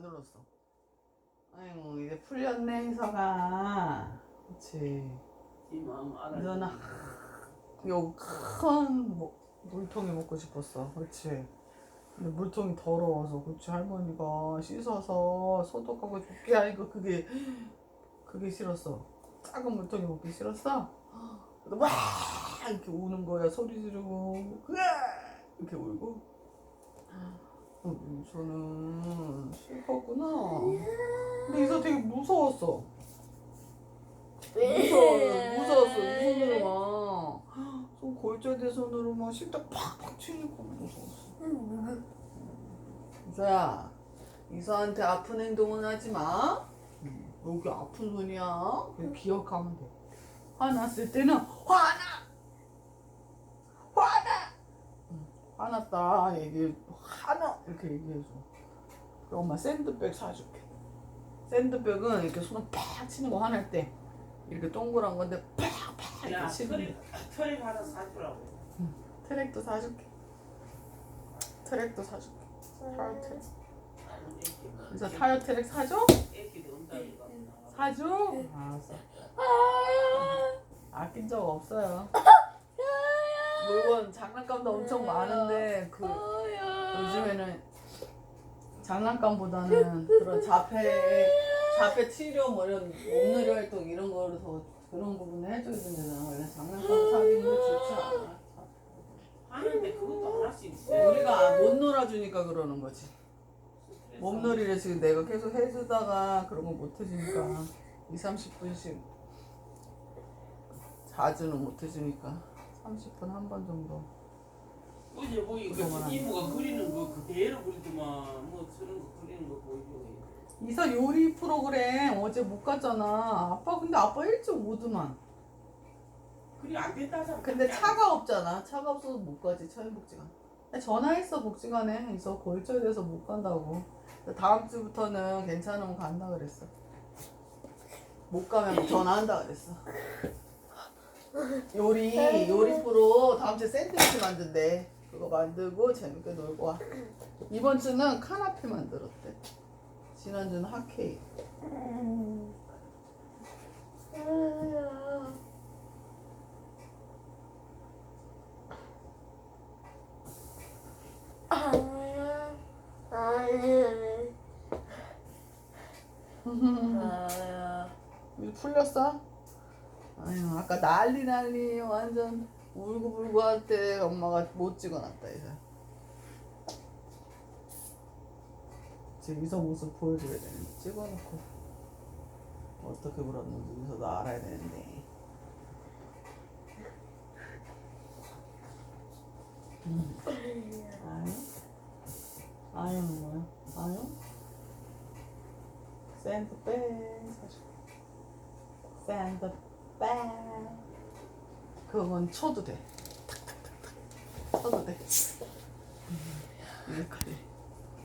안 눌렀어. 아이고 이제 풀렸네 이서가. 그렇지. 이 마음 알아. 이서는 요큰 물통이 먹고 싶었어. 그렇지. 근데 물통이 더러워서 그렇지 할머니가 씻어서 소독하고 줄게 하니까 그게 그게 싫었어. 작은 물통이 먹기 싫었어. 막 이렇게 우는 거야 소리 지르고! 이렇게 울고. 어, 저는 싫었구나. 근데 이서 되게 무서웠어. 무서워, 무서웠어. 이 손으로 막. 손 골절대 손으로 막 심장 팍팍 치니까 무서웠어. 이서야, 이서한테 아픈 행동은 하지 마. 여기 아픈 손이야. 그냥 기억하면 돼. 화났을 때는 화나! 화나! 응, 화났다. 얘기, 화나! 이렇게 얘기해줘. 엄마 샌드백 사줄게. 샌드백은 이렇게 손을 팍 치는 거 화날 때. 이렇게 동그란 건데 팍팍 야, 이렇게 치는 털이 거. 털이 하나 사주라고. 트랙도 사줄게. 트랙도 사줄게. 타요 트랙. 그래서 타요 트랙 사줘? 애기도 온다니까. 사줘? 알았어. 아낀 적 없어요. 물건 장난감도 엄청 많은데 그 요즘에는 장난감보다는 그런 자폐 자폐 치료 뭐 이런 몸놀이 활동 이런 거를 더 그런 부분을 해줘야 된다잖아. 원래 장난감 사기는 좋지 않아. 하는데 그것도 하나씩 있어. 우리가 못 놀아주니까 그러는 거지. 몸놀이를 지금 내가 계속 해주다가 그런 거 못 해주니까 2, 30분씩 자주는 못 해주니까 30분 한 번 정도. 어제 보기 그 이모가 그리는 거 그 대로 그리더만 뭐 저런 거 그리는 거 보이고. 이사 요리 프로그램 어제 못 갔잖아. 아빠 근데 아빠 일찍 오더만. 그리 안 된다잖아. 근데 차가 없잖아. 차가 없어서 못 가지 처인복지관. 전화했어 복지관에 있어 골절돼서 못 간다고. 다음 주부터는 괜찮으면 간다 그랬어. 못 가면 전화한다 그랬어. 요리 요리 프로 다음 주에 샌드위치 만든대. 그거 만들고 재밌게 놀고 와. 이번 주는 카나페 만들었대. 지난주는 핫케이크. 풀렸어? 아유 아까 난리 난리 완전 울고불고 할 때 엄마가 못 찍어놨다 이제. 지금 이서 모습 보여줘야 되는데 찍어놓고. 어떻게 울었는지 이서도 알아야 되는데. 음. 아유? 아유는 뭐야? 아유? 사줄게 샌드백 그건 쳐도 돼. 탁탁탁탁. 쳐도 돼. 음, 이렇게